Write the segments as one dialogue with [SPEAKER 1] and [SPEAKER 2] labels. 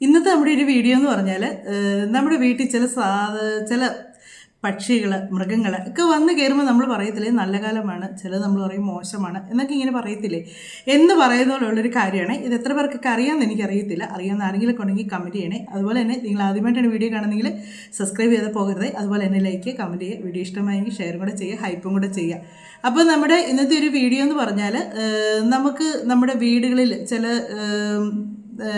[SPEAKER 1] ഇന്നത്തെ നമ്മുടെ ഒരു വീഡിയോ എന്ന് പറഞ്ഞാൽ നമ്മുടെ വീട്ടിൽ ചില സാ ചില പക്ഷികൾ മൃഗങ്ങൾ ഒക്കെ വന്ന് കയറുമ്പോൾ നമ്മൾ പറയത്തില്ലേ നല്ല കാലമാണ് ചിലത് നമ്മൾ പറയും മോശമാണ് എന്നൊക്കെ ഇങ്ങനെ പറയത്തില്ലേ? എന്ന് പറയുന്നതിലുള്ളൊരു കാര്യമാണ്. ഇത് എത്ര പേർക്കൊക്കെ അറിയാമെന്ന് എനിക്കറിയത്തില്ല. അറിയാവുന്ന ആരെങ്കിലും ഉണ്ടെങ്കിൽ കമന്റ് ചെയ്യണേ. അതുപോലെ തന്നെ നിങ്ങൾ ആദ്യമായിട്ടാണ് വീഡിയോ കാണുന്നെങ്കിൽ സബ്സ്ക്രൈബ് ചെയ്ത് പോകരുത്. അതുപോലെ തന്നെ ലൈക്ക് കമന്റ് ചെയ്യുക. വീഡിയോ ഇഷ്ടമായെങ്കിൽ ഷെയറും കൂടെ ചെയ്യുക ഹൈപ്പും കൂടെ ചെയ്യുക. അപ്പോൾ നമ്മുടെ ഇന്നത്തെ ഒരു വീഡിയോ എന്ന് പറഞ്ഞാൽ നമുക്ക് നമ്മുടെ വീടുകളിൽ ചില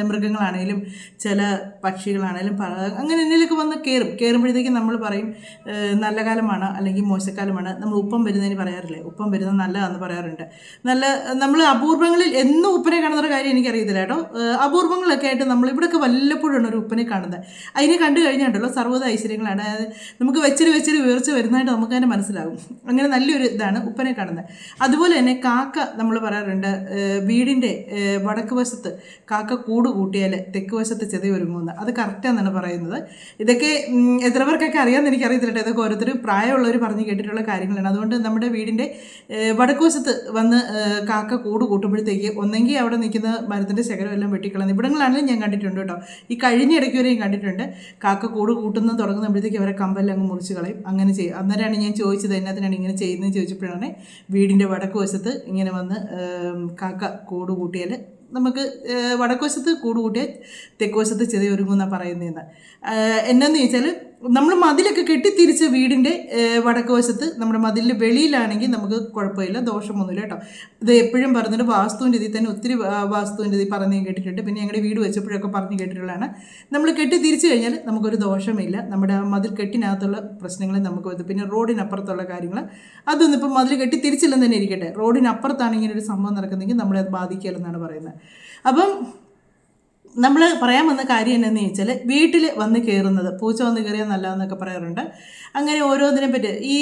[SPEAKER 1] മൃഗങ്ങളാണേലും ചില പക്ഷികളാണേലും പല അങ്ങനെ എന്തെങ്കിലുമൊക്കെ വന്ന് കയറും കയറുമ്പോഴത്തേക്കും നമ്മൾ പറയും നല്ല കാലമാണ് അല്ലെങ്കിൽ മോശക്കാലമാണ്. നമ്മൾ ഉപ്പം വരുന്നതിന് പറയാറില്ലേ? ഉപ്പം വരുന്നത് നല്ലതാണെന്ന് പറയാറുണ്ട്. നല്ല നമ്മൾ അപൂർവങ്ങളിൽ എന്നും ഉപ്പനെ കാണുന്നൊരു കാര്യം എനിക്കറിയത്തില്ല കേട്ടോ. അപൂർവങ്ങളൊക്കെ ആയിട്ട് നമ്മൾ ഇവിടെയൊക്കെ വല്ലപ്പോഴാണ് ഒരു ഉപ്പനെ കാണുന്നത്. അതിനെ കണ്ടു കഴിഞ്ഞാണ്ടല്ലോ സർവത ഐശ്വര്യങ്ങളാണ്. അതായത് നമുക്ക് വെച്ചിരി വെച്ചിരി ഉയർച്ച വരുന്നതായിട്ട് നമുക്ക് തന്നെ മനസ്സിലാകും. അങ്ങനെ നല്ലൊരു ഇതാണ് ഉപ്പനെ കാണുന്നത്. അതുപോലെ തന്നെ കാക്ക നമ്മൾ പറയാറുണ്ട് വീടിന്റെ വടക്ക് വശത്ത് കാക്ക കൂട് കൂട്ടിയാൽ തെക്ക് വശത്ത് ചെതി ഒരുങ്ങുമെന്ന് അത് കറക്റ്റാണെന്നാണ് പറയുന്നത്. ഇതൊക്കെ എത്ര പേർക്കൊക്കെ അറിയാമെന്ന് എനിക്കറിയത്തില്ല ഇതൊക്കെ ഓരോരുത്തരും പ്രായമുള്ളവർ പറഞ്ഞ് കേട്ടിട്ടുള്ള കാര്യങ്ങളാണ്. അതുകൊണ്ട് നമ്മുടെ വീടിന്റെ ഏഹ് വടക്ക് വശത്ത് വന്ന് കാക്ക കൂട് കൂട്ടുമ്പോഴത്തേക്ക് ഒന്നെങ്കിൽ അവിടെ നിൽക്കുന്ന മരത്തിന്റെ ശകലം എല്ലാം വെട്ടിക്കളഞ്ഞ് ഇവിടങ്ങളാണെങ്കിലും ഞാൻ കണ്ടിട്ടുണ്ട് കേട്ടോ. ഈ കഴിഞ്ഞ ഇടയ്ക്ക് വരെയും കണ്ടിട്ടുണ്ട്. കാക്ക കൂട് കൂട്ടുന്നത് തുടങ്ങുമ്പോഴത്തേക്ക് അവരെ കമ്പെല്ലാം അങ്ങ് മുറിച്ച് കളയും. അങ്ങനെ ചെയ്യും. അന്നേരമാണ് ഞാൻ ചോദിച്ചത് എന്നാത്തിനാണ് ഇങ്ങനെ ചെയ്യുന്നതെന്ന് ചോദിച്ചപ്പോഴാണ് വീടിന്റെ വടക്ക് വശത്ത് ഇങ്ങനെ വന്ന് കാക്ക കൂട് കൂട്ടിയാൽ നമുക്ക് വടക്കുവശത്ത് വടക്ക് തെക്കുവശത്ത് കൂട് കൂട്ടിയാൽ തെക്ക് ചെറിയ ഒരുങ്ങുന്ന പറയുന്നതെന്ന് എന്നു ചോദിച്ചാൽ നമ്മൾ മതിലൊക്കെ കെട്ടിത്തിരിച്ച് വീടിന്റെ വടക്ക് വശത്ത് നമ്മുടെ മതിലിന്റെ വെളിയിലാണെങ്കിൽ നമുക്ക് കുഴപ്പമില്ല ദോഷമൊന്നുമില്ല കേട്ടോ. ഇത് എപ്പോഴും പറഞ്ഞിട്ട് വാസ്തുവിന്റെ ഇതിൽ തന്നെ ഒത്തിരി വാസ്തുവിന്റെ ഇതിൽ പറഞ്ഞു കേട്ടിട്ടുണ്ട്. പിന്നെ ഞങ്ങളുടെ വീട് വെച്ചപ്പോഴൊക്കെ പറഞ്ഞു കേട്ടിട്ടുള്ളതാണ്. നമ്മൾ കെട്ടി തിരിച്ചു കഴിഞ്ഞാൽ നമുക്കൊരു ദോഷമില്ല. നമ്മുടെ മതിൽ കെട്ടിനകത്തുള്ള പ്രശ്നങ്ങൾ നമുക്ക് വരും പിന്നെ റോഡിനപ്പുറത്തുള്ള കാര്യങ്ങൾ അതൊന്നും ഇപ്പം മതിൽ കെട്ടി തിരിച്ചില്ലെന്ന് തന്നെ ഇരിക്കട്ടെ. റോഡിനപ്പുറത്താണ് ഇങ്ങനെ ഒരു സംഭവം നടക്കുന്നതെങ്കിൽ നമ്മളെ അത് ബാധിക്കില്ലെന്നാണ് പറയുന്നത്. അപ്പം നമ്മൾ പറയാൻ വന്ന കാര്യം എന്നാന്ന് ചോദിച്ചാൽ വീട്ടിൽ വന്ന് കയറുന്നത് പൂച്ച വന്ന് കയറിയാൽ നല്ലതെന്നൊക്കെ പറയാറുണ്ട്. അങ്ങനെ ഓരോന്നിനെ പറ്റി ഈ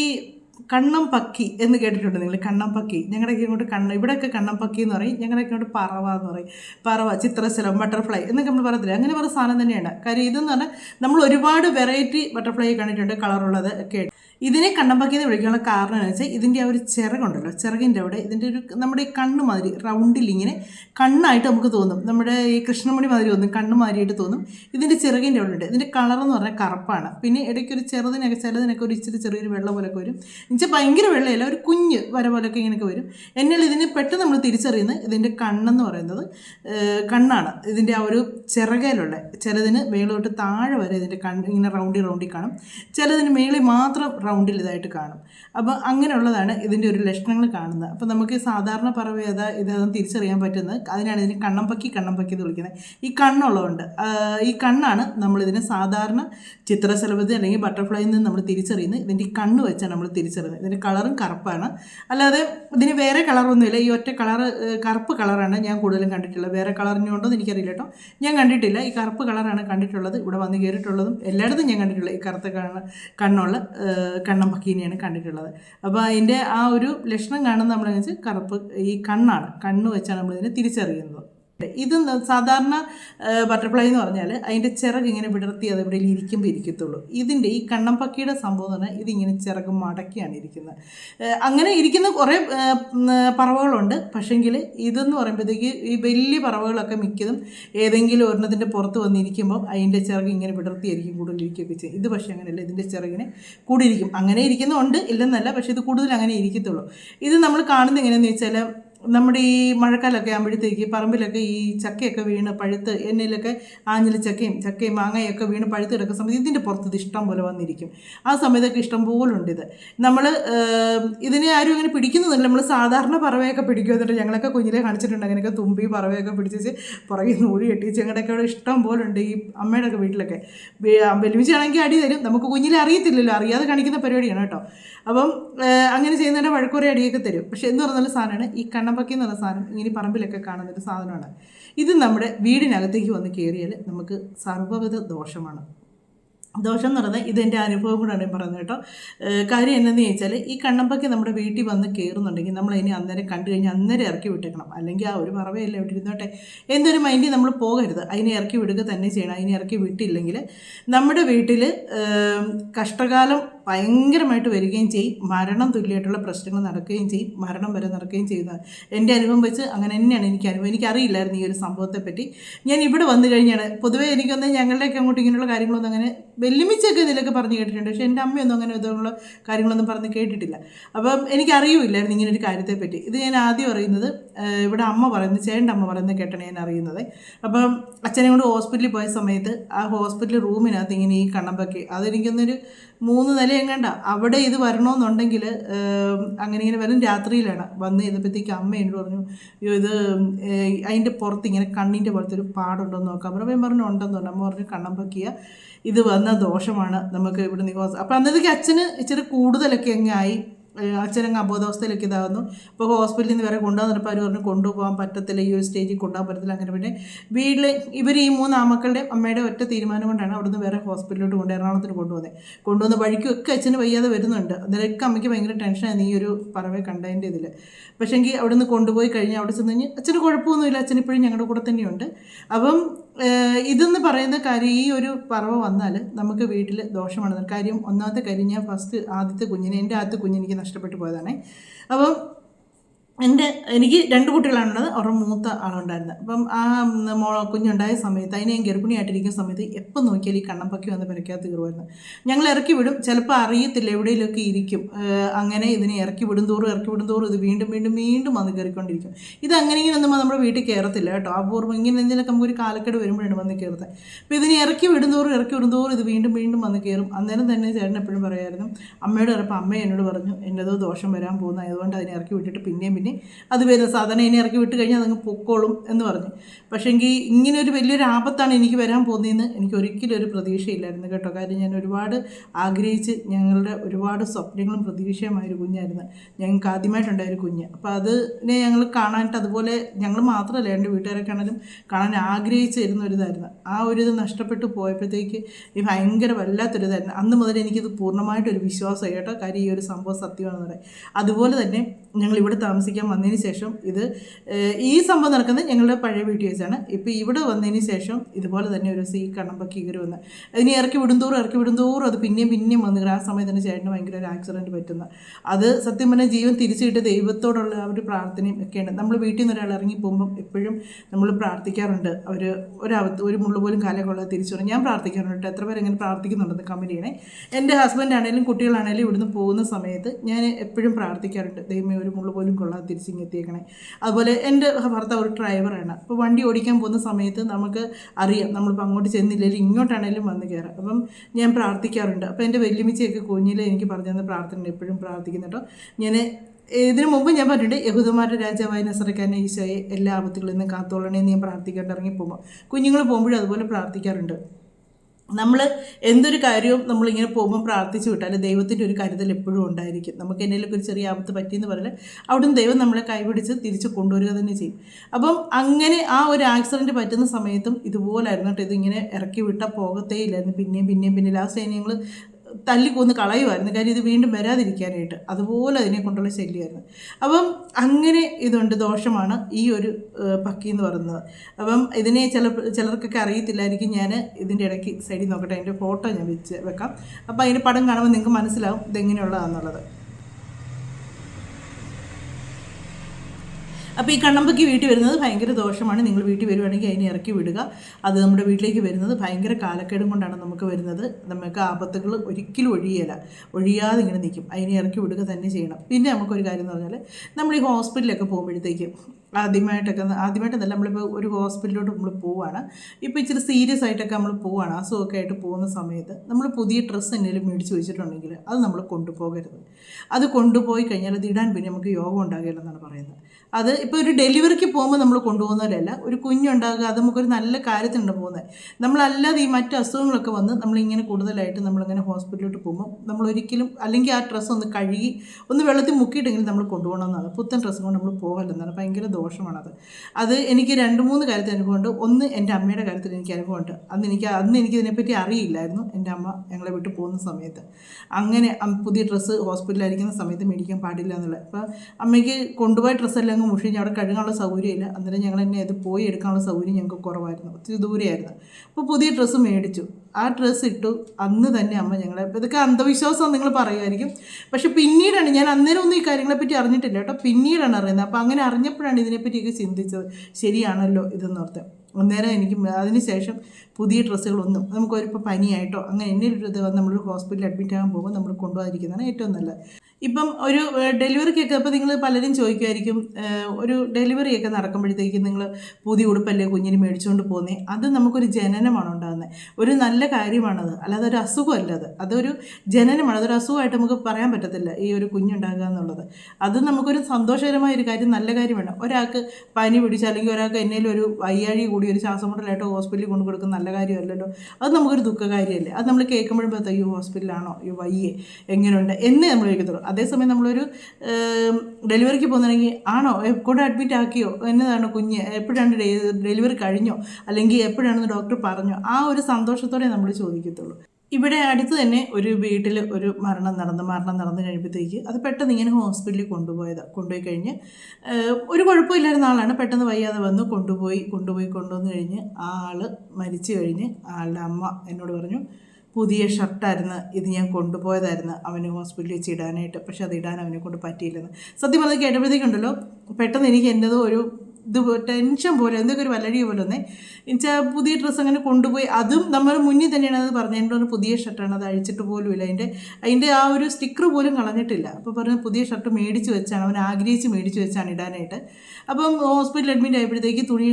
[SPEAKER 1] കണ്ണം പക്കി എന്ന് കേട്ടിട്ടുണ്ട് നിങ്ങൾ കണ്ണം പക്കി. ഞങ്ങളുടെയൊക്കെ ഇങ്ങോട്ട് കണ്ണ് ഇവിടെയൊക്കെ കണ്ണം പക്കി എന്ന് പറയും ഞങ്ങളുടെയൊക്കെ ഇങ്ങോട്ട് പറവ എന്ന് പറയും. പറവ ചിത്രശലം ബട്ടർഫ്ലൈ എന്നൊക്കെ നമ്മൾ പറയത്തില്ല? അങ്ങനെ പറഞ്ഞ സാധനം തന്നെയാണ്. കാര്യം ഇതെന്ന് പറഞ്ഞാൽ നമ്മൾ ഒരുപാട് വെറൈറ്റി ബട്ടർഫ്ലൈ കണ്ടിട്ടുണ്ട് കളറുള്ളത് ഒക്കെ ഇതിനെ കണ്ണമ്പക്കി എന്ന് വിളിക്കാനുള്ള കാരണം എന്ന് വെച്ചാൽ ഇതിന്റെ ആ ഒരു ചിറകുണ്ടല്ലോ. ചിറകിന്റെ അവിടെ ഇതിന്റെ ഒരു നമ്മുടെ ഈ കണ്ണ് മാതിരി റൗണ്ടിൽ ഇങ്ങനെ കണ്ണായിട്ട് നമുക്ക് തോന്നും. നമ്മുടെ ഈ കൃഷ്ണമണി മാതിരി തോന്നും കണ്ണ് മാതിരിയായിട്ട് തോന്നും. ഇതിന്റെ ചിറകിന്റെ അവിടെ ഉണ്ട്. ഇതിന്റെ കളർ എന്ന് പറഞ്ഞാൽ കറുപ്പാണ്. പിന്നെ ഇടയ്ക്ക് ഒരു ചെറുതിനൊക്കെ ചിലതിനൊക്കെ ഒരു ഇച്ചിരി ചെറിയൊരു വെള്ളം പോലൊക്കെ വരും. എന്നുവെച്ചാൽ ഭയങ്കര വെള്ളയല്ല ഒരു കുഞ്ഞ് വര പോലൊക്കെ ഇങ്ങനെയൊക്കെ വരും. എന്നാൽ ഇതിനെ പെട്ടെന്ന് നമ്മൾ തിരിച്ചറിയുന്നത് ഇതിന്റെ കണ്ണെന്ന് പറയുന്നത് കണ്ണാണ്. ഇതിന്റെ ആ ഒരു ചിറകയിലുള്ള ചിലതിന് മേളോട്ട് താഴെ വരെ ഇതിന്റെ കണ്ണ് ഇങ്ങനെ റൗണ്ടി റൗണ്ടി കാണും. ചിലതിന് മേളിൽ മാത്രം റൗണ്ടിൽ ഇതായിട്ട് കാണും. അപ്പോൾ അങ്ങനെയുള്ളതാണ് ഇതിന്റെ ഒരു ലക്ഷണങ്ങൾ കാണുന്നത്. അപ്പോൾ നമുക്ക് സാധാരണ പറവ ഏതാ തിരിച്ചറിയാൻ പറ്റുന്നത്? അതിനാണ് ഇതിന് കണ്ണമ്പക്കി കണ്ണമ്പക്കി എന്ന് വിളിക്കുന്നത്. ഈ കണ്ണുള്ളതുകൊണ്ട് ഈ കണ്ണാണ് നമ്മളിതിനെ സാധാരണ ചിത്രശലഭത്തിൽ അല്ലെങ്കിൽ ബട്ടർഫ്ലൈയിൽ നിന്ന് നമ്മൾ തിരിച്ചറിയുന്നത്. ഇതിന്റെ കണ്ണ് വെച്ചാണ് നമ്മൾ തിരിച്ചറിയുന്നത്. ഇതിന്റെ കളറും കറുപ്പാണ്. അല്ലാതെ ഇതിന് വേറെ കളറൊന്നുമില്ല. ഈ ഒറ്റ കളർ കറുപ്പ് കളറാണ് ഞാൻ കൂടുതലും കണ്ടിട്ടുള്ളത്. വേറെ കളറിനുണ്ടോ എന്ന് എനിക്കറിയില്ല കേട്ടോ. ഞാൻ കണ്ടിട്ടില്ല. ഈ കറുപ്പ് കളറാണ് കണ്ടിട്ടുള്ളത്. ഇവിടെ വന്ന് കയറിയിട്ടുള്ളതും എല്ലായിടത്തും ഞാൻ കണ്ടിട്ടുള്ളത് ഈ കറുത്ത കണ്ണുള്ള കണ്ണം പക്കീനെയാണ് കണ്ടിട്ടുള്ളത്. അപ്പോൾ അതിന്റെ ആ ഒരു ലക്ഷണം കാണുന്ന നമ്മളെന്ന് വെച്ചാൽ കറുപ്പ് ഈ കണ്ണാണ്. കണ്ണ് വെച്ചാണ് നമ്മളിതിനെ തിരിച്ചറിയുന്നത്. ഇത് സാധാരണ ബട്ടർഫ്ലൈ എന്ന് പറഞ്ഞാൽ അതിന്റെ ചിറക് ഇങ്ങനെ വിടർത്തി അത് എവിടെയും ഇരിക്കുമ്പോൾ ഇരിക്കത്തുള്ളൂ. ഇതിന്റെ ഈ കണ്ണംപക്കിയുടെ സംഭവം എന്ന് ഇതിങ്ങനെ ചിറക് മടക്കിയാണ് ഇരിക്കുന്നത്. അങ്ങനെ ഇരിക്കുന്ന കുറേ പറവകളുണ്ട്. പക്ഷേങ്കിൽ ഇതെന്ന് പറയുമ്പോഴത്തേക്ക് ഈ വലിയ പറവകളൊക്കെ മിക്കതും ഏതെങ്കിലും ഒരെണ്ണത്തിന്റെ പുറത്ത് വന്നിരിക്കുമ്പോൾ അതിന്റെ ചിറക് ഇങ്ങനെ വിടർത്തിയായിരിക്കും കൂടുതൽ ഇരിക്കുകയൊക്കെ ചെയ്യും. ഇത് പക്ഷേ അങ്ങനെയല്ല. ഇതിന്റെ ചിറകിനെ കൂടിയിരിക്കും. അങ്ങനെ ഇരിക്കുന്നുണ്ട്. ഇല്ലെന്നല്ല. പക്ഷേ ഇത് കൂടുതൽ അങ്ങനെ ഇരിക്കത്തുള്ളൂ. ഇത് നമ്മൾ കാണുന്നത് എങ്ങനെയാണെന്ന് വെച്ചാൽ നമ്മുടെ ഈ മഴക്കാലമൊക്കെ ആകുമ്പോഴത്തേക്ക് പറമ്പിലൊക്കെ ഈ ചക്കയൊക്കെ വീണ് പഴുത്ത് എണ്ണയിലൊക്കെ ആഞ്ഞിൽ ചക്കയും ചക്കയും മാങ്ങയൊക്കെ വീണ് പഴുത്ത് കിടക്കുന്ന സമയത്ത് ഇതിന്റെ പുറത്ത് ഇത് ഇഷ്ടം പോലെ വന്നിരിക്കും. ആ സമയത്തൊക്കെ ഇഷ്ടം പോലെ ഉണ്ട് ഇത് നമ്മൾ ഇതിനെ ആരും ഇങ്ങനെ പിടിക്കുന്നതല്ല നമ്മൾ സാധാരണ പറവയൊക്കെ പിടിക്കും എന്നിട്ട് ഞങ്ങളൊക്കെ കുഞ്ഞിലെ കാണിച്ചിട്ടുണ്ട്. അങ്ങനെയൊക്കെ തുമ്പി പറവയൊക്കെ പിടിച്ച് പുറകെ നൂൽ കെട്ടിച്ച് ഞങ്ങളുടെ ഒക്കെ ഇഷ്ടം പോലെ ഉണ്ട് ഈ അമ്മയുടെ ഒക്കെ വീട്ടിലൊക്കെ വെലുമിച്ചാണെങ്കിൽ അടി തരും. നമുക്ക് കുഞ്ഞിലെ അറിയത്തില്ലല്ലോ. അറിയാതെ കാണിക്കുന്ന പരിപാടിയാണ് കേട്ടോ. അപ്പം അങ്ങനെ ചെയ്യുന്നതിന്റെ വഴക്കുറേ അടിയൊക്കെ തരും. പക്ഷേ എന്ന് പറഞ്ഞ സാധനമാണ് ഈ കണ്ണമ്പക്കി എന്ന് പറഞ്ഞ സാധനം ഇങ്ങനെ പറമ്പിലൊക്കെ കാണുന്ന ഒരു സാധനമാണ്. ഇത് നമ്മുടെ വീടിനകത്തേക്ക് വന്ന് കയറിയാൽ നമുക്ക് സർവവിധ ദോഷമാണ്. ദോഷം എന്ന് പറഞ്ഞാൽ ഇതെന്റെ അനുഭവം കൂടെയാണ് ഞാൻ പറയുന്നത് കേട്ടോ. കാര്യം എന്നു ചോദിച്ചാൽ ഈ കണ്ണമ്പൊക്കെ നമ്മുടെ വീട്ടിൽ വന്ന് കയറുന്നുണ്ടെങ്കിൽ നമ്മൾ ഇനി അന്നേരം കണ്ടു കഴിഞ്ഞാൽ അന്നേരം ഇറക്കി വിട്ടേക്കണം. അല്ലെങ്കിൽ ആ ഒരു പറവയല്ലേ ഇവിടെ ഇരുന്നോട്ടെ. എന്തൊരു മൈൻഡിൽ നമ്മൾ പോകരുത്. അതിനെ ഇറക്കി വിടുക തന്നെ ചെയ്യണം. അതിനെ ഇറക്കി വിട്ടില്ലെങ്കിൽ നമ്മുടെ വീട്ടിൽ കഷ്ടകാലം ഭയങ്കരമായിട്ട് വരികയും ചെയ്യും. മരണം തുല്യമായിട്ടുള്ള പ്രശ്നങ്ങൾ നടക്കുകയും ചെയ്യും. മരണം വരെ നടക്കുകയും ചെയ്യുന്നത് എന്റെ അനുഭവം വെച്ച് അങ്ങനെ തന്നെയാണ് എനിക്ക് അനുഭവം. എനിക്കറിയില്ലായിരുന്നു ഈ ഒരു സംഭവത്തെപ്പറ്റി. ഞാൻ ഇവിടെ വന്നു കഴിഞ്ഞാണ്. പൊതുവേ എനിക്കൊന്ന് ഞങ്ങളുടെയൊക്കെ അങ്ങോട്ട് ഇങ്ങനെയുള്ള കാര്യങ്ങളൊന്നും അങ്ങനെ വെല്ലുമിച്ചൊക്കെ ഇതിലൊക്കെ പറഞ്ഞു കേട്ടിട്ടുണ്ട്. പക്ഷേ എന്റെ അമ്മയൊന്നും അങ്ങനെ ഇതുള്ള കാര്യങ്ങളൊന്നും പറഞ്ഞ് കേട്ടിട്ടില്ല. അപ്പം എനിക്കറിയില്ലായിരുന്നു ഇങ്ങനെ ഒരു കാര്യത്തെ പറ്റി ഇത് ഞാൻ ആദ്യം അറിയുന്നത് ഇവിടെ അമ്മ പറയുന്നത് ചേട്ടന്റെ അമ്മ പറയുന്നത് കേട്ടാണ് ഞാൻ അറിയുന്നത്. അപ്പം അച്ഛനെ കൊണ്ട് ഹോസ്പിറ്റലിൽ പോയ സമയത്ത് ആ ഹോസ്പിറ്റൽ റൂമിനകത്ത് ഇങ്ങനെ ഈ കണ്ണമ്പൊക്കെ അതെനിക്കൊന്നൊരു മൂന്ന് നില എങ്ങണ്ട അവിടെ ഇത് വരണമെന്നുണ്ടെങ്കിൽ അങ്ങനെ ഇങ്ങനെ വരും. രാത്രിയിലാണ്. വന്ന് ചെയ്തപ്പോഴത്തേക്ക് അമ്മ എന്നോട് പറഞ്ഞു അയ്യോ ഇത് അതിന്റെ പുറത്ത് ഇങ്ങനെ കണ്ണിന്റെ പുറത്തൊരു പാടുണ്ടോ എന്ന് നോക്കാം. അമ്മ പറഞ്ഞു ഉണ്ടെന്ന് പറഞ്ഞു അമ്മ പറഞ്ഞു കണ്ണം പൊക്കിയ ഇത് വന്ന ദോഷമാണ്. നമുക്ക് ഇവിടെ നിന്ന് അപ്പോൾ അന്നത്തേക്ക് അച്ഛന് ഇച്ചിരി കൂടുതലൊക്കെ അങ്ങ് ആയി. ഏഹ് അച്ഛനങ്ങ് അബോധാവസ്ഥയിലേക്ക് ഇതാകുന്നു അപ്പോൾ ഹോസ്പിറ്റലിൽ നിന്ന് വരെ കൊണ്ടുവന്നപ്പോൾ അവർ പറഞ്ഞു കൊണ്ടുപോകാൻ പറ്റത്തില്ല ഈ ഒരു സ്റ്റേജിൽ കൊണ്ടുപോകാൻ പറ്റത്തില്ല അങ്ങനെ പിന്നെ വീട്ടിൽ ഇവർ ഈ മൂന്ന് ആമക്കളുടെ അമ്മയുടെ ഒറ്റ തീരുമാനം കൊണ്ടാണ് അവിടുന്ന് വേറെ ഹോസ്പിറ്റലിലോട്ട് കൊണ്ട് എറണാകുളത്തിന് കൊണ്ടുപോകുന്നത് കൊണ്ടുവന്ന വഴിക്കൊക്കെ അച്ഛന് വയ്യാതെ വരുന്നുണ്ട്. അന്നേരമൊക്കെ അമ്മയ്ക്ക് ഭയങ്കര ടെൻഷനായിരുന്നു ഈ ഒരു പറവേ കണ്ടതിന്റെ ഇതിൽ പക്ഷേങ്കിൽ അവിടുന്ന് കൊണ്ടുപോയി കഴിഞ്ഞാൽ അവിടെ ചെന്ന് കഴിഞ്ഞാൽ അച്ഛന് കുഴപ്പമൊന്നുമില്ല അച്ഛൻ ഇപ്പോഴും ഞങ്ങളുടെ കൂടെ തന്നെയുണ്ട്. അപ്പം ഇതെന്ന് പറയുന്ന കാര്യം ഈ ഒരു പറവ് വന്നാൽ നമുക്ക് വീട്ടിൽ ദോഷമാണ് കാര്യം ഒന്നാമത്തെ കാര്യം ഞാൻ ഫസ്റ്റ് ആദ്യത്തെ കുഞ്ഞിനെ എന്റെ ആദ്യത്തെ കുഞ്ഞ് എനിക്ക് നഷ്ടപ്പെട്ടു പോയതാണേ. അപ്പം എന്റെ എനിക്ക് രണ്ട് കുട്ടികളാണുള്ളത്. അവരുടെ മൂത്ത ആളുണ്ടായിരുന്നത് അപ്പം ആ മോ കുഞ്ഞുണ്ടായ സമയത്ത് അതിനെ ഞാൻ ഗർഭിണിയായിട്ടിരിക്കുന്ന സമയത്ത് എപ്പോൾ നോക്കിയാൽ ഈ കണ്ണമ്പക്കി വന്ന് പെരക്കകത്ത് കയറുമായിരുന്നു ഞങ്ങൾ ഇറക്കി വിടും. ചിലപ്പോൾ അറിയത്തില്ല എവിടെയെങ്കിലുമൊക്കെ ഇരിക്കും. അങ്ങനെ ഇതിനെ ഇറക്കി വിടും തോറും ഇറക്കി വിടും തോറും ഇത് വീണ്ടും വീണ്ടും വീണ്ടും വന്ന് കയറിക്കൊണ്ടിരിക്കും. ഇത് അങ്ങനെ ഇങ്ങനെയൊന്നും നമ്മുടെ വീട്ടിൽ കയറത്തില്ല കേട്ടോ. അപൂർവം ഇങ്ങനെ എന്തെങ്കിലുമൊക്കെ നമുക്ക് ഒരു കാലക്കേട് വരുമ്പോഴാണ് വന്ന് കയറുന്നത്. അപ്പോൾ ഇതിനെ ഇറക്കി വിടും തോറും ഇറക്കി വിടും തോറും ഇത് വീണ്ടും വീണ്ടും വന്ന് കയറും. അന്നേരം തന്നെ ചേട്ടൻ എപ്പോഴും പറയായിരുന്നു അമ്മയോട് ഇറപ്പം അമ്മ എന്നോട് പറഞ്ഞു എന്റെതോ ദോഷം വരാൻ പോകുന്ന അതുകൊണ്ട് അതിനെ ഇറക്കി വിട്ടിട്ട് പിന്നെയും പിന്നെ അത് വരുന്ന സാധനം ഇനി ഇറക്കി വിട്ട് കഴിഞ്ഞാൽ അതങ്ങ് പൊക്കോളും എന്ന് പറഞ്ഞു. പക്ഷേങ്കിൽ ഇങ്ങനെ ഒരു വലിയൊരു ആപത്താണ് എനിക്ക് വരാൻ പോകുന്നതെന്ന് എനിക്ക് ഒരിക്കലും ഒരു പ്രതീക്ഷയില്ലായിരുന്നു കേട്ടോ. കാര്യം ഞാൻ ഒരുപാട് ആഗ്രഹിച്ച് ഞങ്ങളുടെ ഒരുപാട് സ്വപ്നങ്ങളും പ്രതീക്ഷയുമായ ഒരു കുഞ്ഞായിരുന്നു. ഞങ്ങൾക്ക് ആദ്യമായിട്ടുണ്ടായ ഒരു കുഞ്ഞ്. അപ്പോൾ അതിനെ ഞങ്ങൾ കാണാനായിട്ട് അതുപോലെ ഞങ്ങൾ മാത്രമല്ല എന്റെ വീട്ടുകാരൊക്കെ ആണെങ്കിലും കാണാൻ ആഗ്രഹിച്ചിരുന്ന ഒരു ഇതായിരുന്നു ആ ഒരു ഇത് നഷ്ടപ്പെട്ടു പോയപ്പോഴത്തേക്ക് ഈ ഭയങ്കര വല്ലാത്തൊരിതായിരുന്നു. അന്ന് മുതൽ എനിക്കിത് പൂർണമായിട്ടൊരു വിശ്വാസമായി കേട്ടോ. കാര്യം ഈ ഒരു സംഭവം സത്യമാണെന്ന് പറയാം. അതുപോലെ തന്നെ ഞങ്ങൾ ഇവിടെ താമസിക്കാൻ വന്നതിന് ശേഷം ഇത് ഈ സംഭവം നടക്കുന്നത് ഞങ്ങളുടെ പഴയ വെച്ചാണ് ഇപ്പോൾ ഇവിടെ വന്നതിന് ശേഷം ഇതുപോലെ തന്നെ ഒരു സീ കണ്ണമ്പക്കി കയറി വന്ന് അതിനെ ഇറക്കി വിടുന്തോറും ഇറക്കി വിടുന്തോറും അത് പിന്നെയും പിന്നെയും വന്ന് ആ സമയത്ത് തന്നെ ചേട്ടന് ഭയങ്കര ഒരു ആക്സിഡന്റ് പറ്റുന്ന. അത് സത്യം പറഞ്ഞാൽ ജീവൻ തിരിച്ചു ദൈവത്തോടുള്ള ആ ഒരു പ്രാർത്ഥനയും ഒക്കെയാണ്. നമ്മൾ വീട്ടിൽ നിന്ന് ഒരാൾ ഇറങ്ങി പോകുമ്പം എപ്പോഴും നമ്മൾ പ്രാർത്ഥിക്കാറുണ്ട്. അവർ ഒരവത്ത് ഒരു മുള്ളു പോലും കാലം കൊള്ളാതെ തിരിച്ചു വരും. ഞാൻ പ്രാർത്ഥിക്കാറുണ്ട് കേട്ടോ. എത്ര പേര് എങ്ങനെ പ്രാർത്ഥിക്കുന്നുണ്ടെന്ന് കമന്റ് ചെയ്യണേ. എന്റെ ഹസ്ബൻഡ് ആണെങ്കിലും കുട്ടികളാണെങ്കിലും ഇവിടുന്ന് പോകുന്ന സമയത്ത് ഞാൻ എപ്പോഴും പ്രാർത്ഥിക്കാറുണ്ട്. ദൈവമേ ഒരു മുള്ളു പോലും കൊള്ളാതെ തിരിച്ചിങ്ങ് എത്തിയേക്കണേ അതുപോലെ എന്റെ ഭർത്താവ് ഒരു ഡ്രൈവറാണ്. അപ്പോൾ വണ്ടി ഓടിക്കാൻ പോകുന്ന സമയത്ത് നമുക്ക് അറിയാം നമ്മളിപ്പോൾ അങ്ങോട്ട് ചെന്നില്ലെങ്കിൽ ഇങ്ങോട്ടാണേലും വന്ന് കയറാം. അപ്പം ഞാൻ പ്രാർത്ഥിക്കാറുണ്ട്. അപ്പോൾ എന്റെ വെല്ലുമിച്ചയൊക്കെ കുഞ്ഞിലെ എനിക്ക് പറഞ്ഞു തന്ന പ്രാർത്ഥന എപ്പോഴും പ്രാർത്ഥിക്കുന്നു കേട്ടോ. ഞാൻ ഇതിനു മുമ്പ് ഞാൻ പറഞ്ഞിട്ടുണ്ട് യഹൂദന്മാരുടെ രാജാവായ നസറക്കാരനെ ഈശോയെ എല്ലാ ആപത്തുകളിൽ നിന്നും കാത്തോളണേ എന്ന് ഞാൻ പ്രാർത്ഥിക്കാണ്ട് ഇറങ്ങി പോകുമ്പോൾ കുഞ്ഞുങ്ങൾ പോകുമ്പോഴും അതുപോലെ പ്രാർത്ഥിക്കാറുണ്ട്. നമ്മൾ എന്തൊരു കാര്യവും നമ്മളിങ്ങനെ പോകുമ്പോൾ പ്രാർത്ഥിച്ചു വിട്ടാൽ ദൈവത്തിന്റെ ഒരു കരുതൽ എപ്പോഴും ഉണ്ടായിരിക്കും. നമുക്ക് എന്തെങ്കിലുമൊക്കെ ഒരു ചെറിയ ആപത്ത് പറ്റിയെന്ന് പറഞ്ഞാൽ അവിടുന്ന് ദൈവം നമ്മളെ കൈപിടിച്ച് തിരിച്ച് കൊണ്ടുവരിക തന്നെ ചെയ്യും. അപ്പം അങ്ങനെ ആ ഒരു ആക്സിഡന്റ് പറ്റുന്ന സമയത്തും ഇതുപോലായിരുന്നു കേട്ടോ ഇതിങ്ങനെ ഇറക്കി വിട്ടാൽ പോകത്തേ ഇല്ലായിരുന്നു പിന്നെയും പിന്നെയും. പിന്നെ ലാസ്റ്റ് ഞങ്ങൾ തല്ലിക്കൊന്ന് കളയുമായിരുന്നു കാര്യം ഇത് വീണ്ടും വരാതിരിക്കാനായിട്ട്. അതുപോലെ അതിനെ കൊണ്ടുള്ള ശല്യമായിരുന്നു. അപ്പം അങ്ങനെ ഇതുണ്ട് ദോഷമാണ് ഈ ഒരു പക്കി എന്ന് പറയുന്നത്. അപ്പം ഇതിനെ ചില ചിലർക്കൊക്കെ അറിയത്തില്ലായിരിക്കും ഞാൻ ഇതിന്റെ ഇടയ്ക്ക് സൈഡിൽ നോക്കട്ടെ അതിന്റെ ഫോട്ടോ ഞാൻ വെച്ച് വെക്കാം. അപ്പോൾ അതിന്റെ പടം കാണുമ്പോൾ നിങ്ങൾക്ക് മനസ്സിലാവും ഇതെങ്ങനെയുള്ളതാണെന്നുള്ളത് അപ്പോൾ ഈ കണ്ണമ്പയ്ക്ക് വീട്ടിൽ വരുന്നത് ഭയങ്കര ദോഷമാണ്. നിങ്ങൾ വീട്ടിൽ വരുവാണെങ്കിൽ അതിനെ ഇറക്കി വിടുക. അത് നമ്മുടെ വീട്ടിലേക്ക് വരുന്നത് ഭയങ്കര കാലക്കേടും കൊണ്ടാണ് നമുക്ക് വരുന്നത്. നമുക്ക് ആപത്തുകൾ ഒരിക്കലും ഒഴിയല. ഒഴിയാതെ ഇങ്ങനെ നിൽക്കും. അതിനെ ഇറക്കി വിടുക തന്നെ ചെയ്യണം. പിന്നെ നമുക്കൊരു കാര്യം എന്ന് പറഞ്ഞാൽ നമ്മൾ ഈ ഹോസ്പിറ്റലിലൊക്കെ പോകുമ്പോഴത്തേക്കും ആദ്യമായിട്ടൊക്കെ ആദ്യമായിട്ട് ആദ്യമായിട്ടല്ല നമ്മളിപ്പോൾ ഒരു ഹോസ്പിറ്റലിലോട്ട് നമ്മൾ പോവുകയാണ് ഇപ്പോൾ ഇച്ചിരി സീരിയസ് ആയിട്ടൊക്കെ നമ്മൾ പോവുകയാണ് അസുഖമൊക്കെ ആയിട്ട് പോകുന്ന സമയത്ത് നമ്മൾ പുതിയ ഡ്രസ്സ് എന്തെങ്കിലും മേടിച്ച് വെച്ചിട്ടുണ്ടെങ്കിൽ അത് നമ്മൾ കൊണ്ടുപോകരുത്. അത് കൊണ്ടുപോയി കഴിഞ്ഞാൽ അത് ഇടാൻ പിന്നെ നമുക്ക് യോഗം ഉണ്ടാകില്ലെന്നാണ് പറയുന്നത്. അത് ഇപ്പോൾ ഒരു ഡെലിവറിക്ക് പോകുമ്പോൾ നമ്മൾ കൊണ്ടുപോകുന്നവരല്ല ഒരു കുഞ്ഞുണ്ടാകുക അത് നമുക്കൊരു നല്ല കാര്യത്തിനുണ്ട് പോകുന്നത് നമ്മളല്ലാതെ ഈ മറ്റ് അസുഖങ്ങളൊക്കെ വന്ന് നമ്മളിങ്ങനെ കൂടുതലായിട്ട് നമ്മളിങ്ങനെ ഹോസ്പിറ്റലിലോട്ട് പോകുമ്പോൾ നമ്മൾ ഒരിക്കലും അല്ലെങ്കിൽ ആ ഡ്രസ്സ് ഒന്ന് കഴുകി ഒന്ന് വെള്ളത്തിൽ മുക്കിയിട്ടെങ്കിലും നമ്മൾ കൊണ്ടുപോകണമെന്നാണ്. പുത്തൻ ഡ്രസ്സ് കൊണ്ട് നമ്മൾ പോകല്ലെന്നാണ്. ഭയങ്കര ദോഷമാണത്. അത് എനിക്ക് രണ്ട് മൂന്ന് കാര്യത്തിൽ അനുഭവമുണ്ട്. ഒന്ന് എന്റെ അമ്മയുടെ കാര്യത്തിൽ എനിക്ക് അനുഭവമുണ്ട്. അന്ന് എനിക്ക് അന്ന് എനിക്ക് ഇതിനെപ്പറ്റി അറിയില്ലായിരുന്നു. എന്റെ അമ്മ ഞങ്ങളെ വിട്ട് പോകുന്ന സമയത്ത്. അങ്ങനെ പുതിയ ഡ്രസ്സ് ഹോസ്പിറ്റലിലായിരിക്കുന്ന സമയത്ത് മേടിക്കാൻ പാടില്ല എന്നുള്ളത്. അപ്പോൾ അമ്മയ്ക്ക് കൊണ്ടുപോയ ഡ്രസ്സെല്ലാം അങ്ങ് മുഷിഞ്ഞ് അവിടെ കഴുകാനുള്ള സൗകര്യമില്ല. അന്നേരം ഞങ്ങൾ എന്നെ അത് പോയി എടുക്കാനുള്ള സൗകര്യം ഞങ്ങൾക്ക് കുറവായിരുന്നു. ഒത്തിരി ദൂരെയായിരുന്നു. അപ്പോൾ പുതിയ ഡ്രസ്സ് മേടിച്ചു. ആ ഡ്രസ്സ് ഇട്ടു. അന്ന് തന്നെ അമ്മ ഞങ്ങളെ ഇതൊക്കെ അന്ധവിശ്വാസം നിങ്ങൾ പറയുമായിരിക്കും. പക്ഷെ പിന്നീടാണ് ഞാൻ അന്നേരം ഒന്നും ഈ കാര്യങ്ങളെപ്പറ്റി അറിഞ്ഞിട്ടില്ല കേട്ടോ. പിന്നീടാണ് അറിയുന്നത്. അപ്പോൾ അങ്ങനെ അറിഞ്ഞപ്പോഴാണ് ഇതിനെപ്പറ്റിയൊക്കെ ചിന്തിച്ചത്. ശരിയാണല്ലോ ഇതെന്ന് ഓർത്ത് അന്നേരം എനിക്ക് അതിന് ശേഷം പുതിയ ഡ്രസ്സുകളൊന്നും നമുക്ക് ഒരു ഇപ്പോൾ പനിയായിട്ടോ അങ്ങനെ എന്തെങ്കിലും ഇത് നമ്മൾ ഹോസ്പിറ്റലിൽ അഡ്മിറ്റ് ആകാൻ പോകുമ്പോൾ നമ്മൾ കൊണ്ടുപോകാതിരിക്കുന്നതാണ് ഏറ്റവും നല്ലത്. ഇപ്പം ഒരു ഡെലിവറിക്കൊക്കെ അപ്പോൾ നിങ്ങൾ പലരും ചോദിക്കുമായിരിക്കും ഒരു ഡെലിവറിയൊക്കെ നടക്കുമ്പോഴത്തേക്കും നിങ്ങൾ പുതിയ ഉടുപ്പല്ലേ കുഞ്ഞിന് മേടിച്ചുകൊണ്ട് പോകുന്നേ? അത് നമുക്കൊരു ജനനമാണ് ഉണ്ടാകുന്നത്. ഒരു നല്ല കാര്യമാണത്. അല്ലാതെ ഒരു അസുഖമല്ല അത്. അതൊരു ജനനമാണ്. അതൊരു അസുഖമായിട്ട് നമുക്ക് പറയാൻ പറ്റത്തില്ല ഈ ഒരു കുഞ്ഞുണ്ടാകുക എന്നുള്ളത്. അത് നമുക്കൊരു സന്തോഷകരമായ ഒരു കാര്യം നല്ല കാര്യമാണ് ഒരാൾക്ക് പനി പിടിച്ചാൽ അല്ലെങ്കിൽ ഒരാൾക്ക് എന്നേലും ഒരു വയ്യാഴി കൂടി ഒരു ശ്വാസം മുട്ടലായിട്ട് ഹോസ്പിറ്റലിൽ കൊണ്ടു കൊടുക്കുന്ന നല്ല കാര്യമല്ലല്ലോ. അത് നമുക്കൊരു ദുഃഖകാര്യമല്ലേ? അത് നമ്മൾ കേൾക്കുമ്പോഴും അയ്യോ ഹോസ്പിറ്റലാണോ അയ്യോ വയ്യേ എങ്ങനെയുണ്ട്? എന്നേ നമ്മൾ കേൾക്കത്തുള്ളൂ. അതേസമയം നമ്മളൊരു ഡെലിവറിക്ക് പോകുന്നുണ്ടെങ്കിൽ ആണോ കൊണ്ട് അഡ്മിറ്റ് ആക്കിയോ? എന്നതാണ് കുഞ്ഞ്. എപ്പോഴാണ് ഡെലിവറി കഴിഞ്ഞോ? അല്ലെങ്കിൽ എപ്പോഴാണെന്ന് ഡോക്ടർ പറഞ്ഞോ? ആ ഒരു സന്തോഷത്തോടെ നമ്മൾ ചോദിക്കത്തുള്ളൂ. ഇവിടെ അടുത്ത് തന്നെ ഒരു വീട്ടിൽ ഒരു മരണം നടന്ന് മരണം നടന്നു കഴിയുമ്പോഴത്തേക്ക് അത് പെട്ടെന്ന് ഇങ്ങനെ ഹോസ്പിറ്റലിൽ കൊണ്ടുപോയത് കൊണ്ടുപോയി കഴിഞ്ഞ് ഒരു കുഴപ്പമില്ലായിരുന്ന ആളാണ്. പെട്ടെന്ന് വയ്യാതെ വന്ന് കൊണ്ടുപോയി കൊണ്ടുപോയി കൊണ്ടുവന്ന് കഴിഞ്ഞ് ആ ആൾ മരിച്ചു കഴിഞ്ഞ് ആളുടെ അമ്മ എന്നോട് പറഞ്ഞു പുതിയ ഷർട്ടായിരുന്നു ഇത് ഞാൻ കൊണ്ടുപോയതായിരുന്നു അവന് ഹോസ്പിറ്റലിൽ വെച്ച് ഇടാനായിട്ട് പക്ഷെ അത് ഇടാൻ അവനെ കൊണ്ട് പറ്റിയില്ലെന്ന്. സത്യം പറഞ്ഞത് കേട്ടപ്പോഴത്തേക്കുണ്ടല്ലോ പെട്ടെന്ന് എനിക്ക് എന്റെതോ ഒരു ഇത് ടെൻഷൻ പോലെ എന്തൊക്കെ ഒരു വലഴി പോലെ ഒന്നേ എന്നുവെച്ചാൽ പുതിയ ഡ്രസ്സ് അങ്ങനെ കൊണ്ടുപോയി അതും നമ്മൾ മുന്നിൽ തന്നെയാണ് അത് പറഞ്ഞത്. എന്റെ ഒരു പുതിയ ഷർട്ടാണ് അത് അഴിച്ചിട്ട് പോലും ഇല്ല. അതിന്റെ അതിന്റെ ആ ഒരു സ്റ്റിക്കർ പോലും കളഞ്ഞിട്ടില്ല. അപ്പോൾ പറഞ്ഞ പുതിയ ഷർട്ട് മേടിച്ച് വെച്ചാണ് അവൻ ആഗ്രഹിച്ച് മേടിച്ച് വെച്ചാണ് ഇടാനായിട്ട്. അപ്പം ഹോസ്പിറ്റലിൽ അഡ്മിറ്റ് ആയപ്പോഴത്തേക്ക് തുണി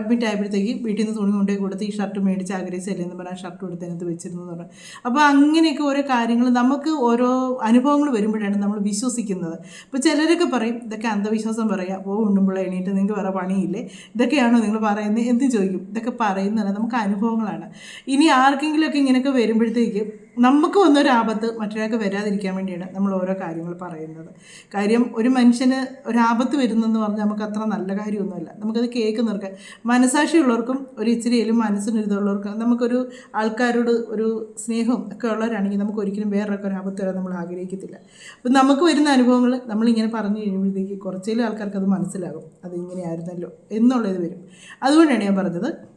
[SPEAKER 1] അഡ്മിറ്റ് ആയപ്പോഴത്തേക്ക് വീട്ടിൽ നിന്ന് തുണി കൊണ്ടുപോയി കൊടുത്ത് ഈ ഷർട്ട് മേടിച്ച് ആഗ്രഹിച്ചല്ലേ എന്ന് പറഞ്ഞാൽ ഷർട്ട് കൊടുത്ത് അതിനകത്ത് വെച്ചിരുന്നു എന്ന് പറഞ്ഞു. അപ്പോൾ അങ്ങനെയൊക്കെ ഓരോ കാര്യങ്ങൾ നമുക്ക് ഓരോ അനുഭവങ്ങൾ വരുമ്പോഴാണ് നമ്മൾ വിശ്വസിക്കുന്നത്. അപ്പോൾ ചിലരൊക്കെ പറയും ഇതൊക്കെ അന്ധവിശ്വാസം പറയാം. ഉണ്ണുമ്പോൾ എണീറ്റ് നിങ്ങൾക്ക് വേറെ പണിയില്ലേ? ഇതൊക്കെയാണോ നിങ്ങൾ പറയുന്നത്? എന്ത് ചോദിക്കും? ഇതൊക്കെ പറയുന്നതല്ല നമുക്ക് അനുഭവങ്ങളാണ്. ഇനി ആർക്കെങ്കിലുമൊക്കെ ഇങ്ങനെയൊക്കെ വരുമ്പോഴത്തേക്ക് നമുക്ക് വന്നൊരു ആപത്ത് മറ്റൊരാൾക്ക് വരാതിരിക്കാൻ വേണ്ടിയാണ് നമ്മൾ ഓരോ കാര്യങ്ങൾ പറയുന്നത്. കാര്യം ഒരു മനുഷ്യന് ഒരാപത്ത് വരുന്നെന്ന് പറഞ്ഞാൽ നമുക്ക് അത്ര നല്ല കാര്യമൊന്നുമല്ല. നമുക്കത് കേൾക്കുന്നവർക്ക് മനസാക്ഷിയുള്ളവർക്കും ഒരു ഇച്ചിരിയിലും മനസ്സിനൊരിതുള്ളവർക്കും നമുക്കൊരു ആൾക്കാരോട് ഒരു സ്നേഹവും ഒക്കെ ഉള്ളവരാണെങ്കിൽ നമുക്ക് ഒരിക്കലും വേറൊക്കെ ഒരു ആപത്ത് വരാൻ നമ്മൾ ആഗ്രഹിക്കത്തില്ല. അപ്പം നമുക്ക് വരുന്ന അനുഭവങ്ങൾ നമ്മളിങ്ങനെ പറഞ്ഞു കഴിയുമ്പോഴത്തേക്ക് കുറച്ചേലും ആൾക്കാർക്ക് അത് മനസ്സിലാകും. അത് ഇങ്ങനെയായിരുന്നല്ലോ എന്നുള്ളത് വരും. അതുകൊണ്ടാണ് ഞാൻ പറഞ്ഞത്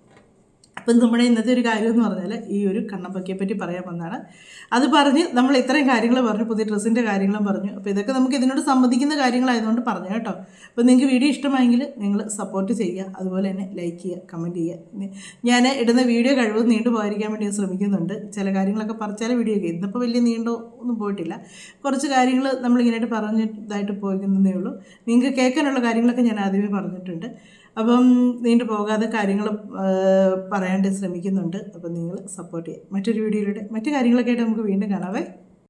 [SPEAKER 1] അപ്പം നമ്മുടെ ഇന്നത്തെ ഒരു കാര്യം എന്ന് പറഞ്ഞാൽ ഈ ഒരു കണ്ണമ്പക്കിയെ പറ്റി പറയാൻ വന്നതാണ്. അത് പറഞ്ഞ് നമ്മൾ ഇത്രയും കാര്യങ്ങൾ പറഞ്ഞു പുതിയ ഡ്രസ്സിന്റെ കാര്യങ്ങളും പറഞ്ഞു. അപ്പോൾ ഇതൊക്കെ നമുക്ക് ഇതിനോട് സംബന്ധിക്കുന്ന കാര്യങ്ങളായതുകൊണ്ട് പറഞ്ഞു കേട്ടോ. അപ്പോൾ നിങ്ങൾക്ക് വീഡിയോ ഇഷ്ടമായെങ്കിൽ നിങ്ങൾ സപ്പോർട്ട് ചെയ്യുക. അതുപോലെ തന്നെ ലൈക്ക് ചെയ്യുക കമന്റ് ചെയ്യുക. ഞാൻ ഇടുന്ന വീഡിയോ കഴിവ് നീണ്ടു പോകാതിരിക്കാൻ വേണ്ടി ഞാൻ ശ്രമിക്കുന്നുണ്ട്. ചില കാര്യങ്ങളൊക്കെ പറ ചില വീഡിയോ ഒക്കെ ഇന്നിപ്പോൾ വലിയ നീണ്ടോ ഒന്നും പോയിട്ടില്ല. കുറച്ച് കാര്യങ്ങൾ നമ്മളിങ്ങനെയായിട്ട് പറഞ്ഞതായിട്ട് പോയിക്കുന്നതേ ഉള്ളൂ. നിങ്ങൾക്ക് കേൾക്കാനുള്ള കാര്യങ്ങളൊക്കെ ഞാൻ ആദ്യമേ പറഞ്ഞിട്ടുണ്ട്. അപ്പം നീണ്ടു പോകാതെ കാര്യങ്ങൾ പറയാണ്ട് ശ്രമിക്കുന്നുണ്ട്. അപ്പം നിങ്ങൾ സപ്പോർട്ട് ചെയ്യുക. മറ്റൊരു വീഡിയോയിലൂടെ മറ്റു കാര്യങ്ങളൊക്കെ ആയിട്ട് നമുക്ക് വീണ്ടും കാണാവേ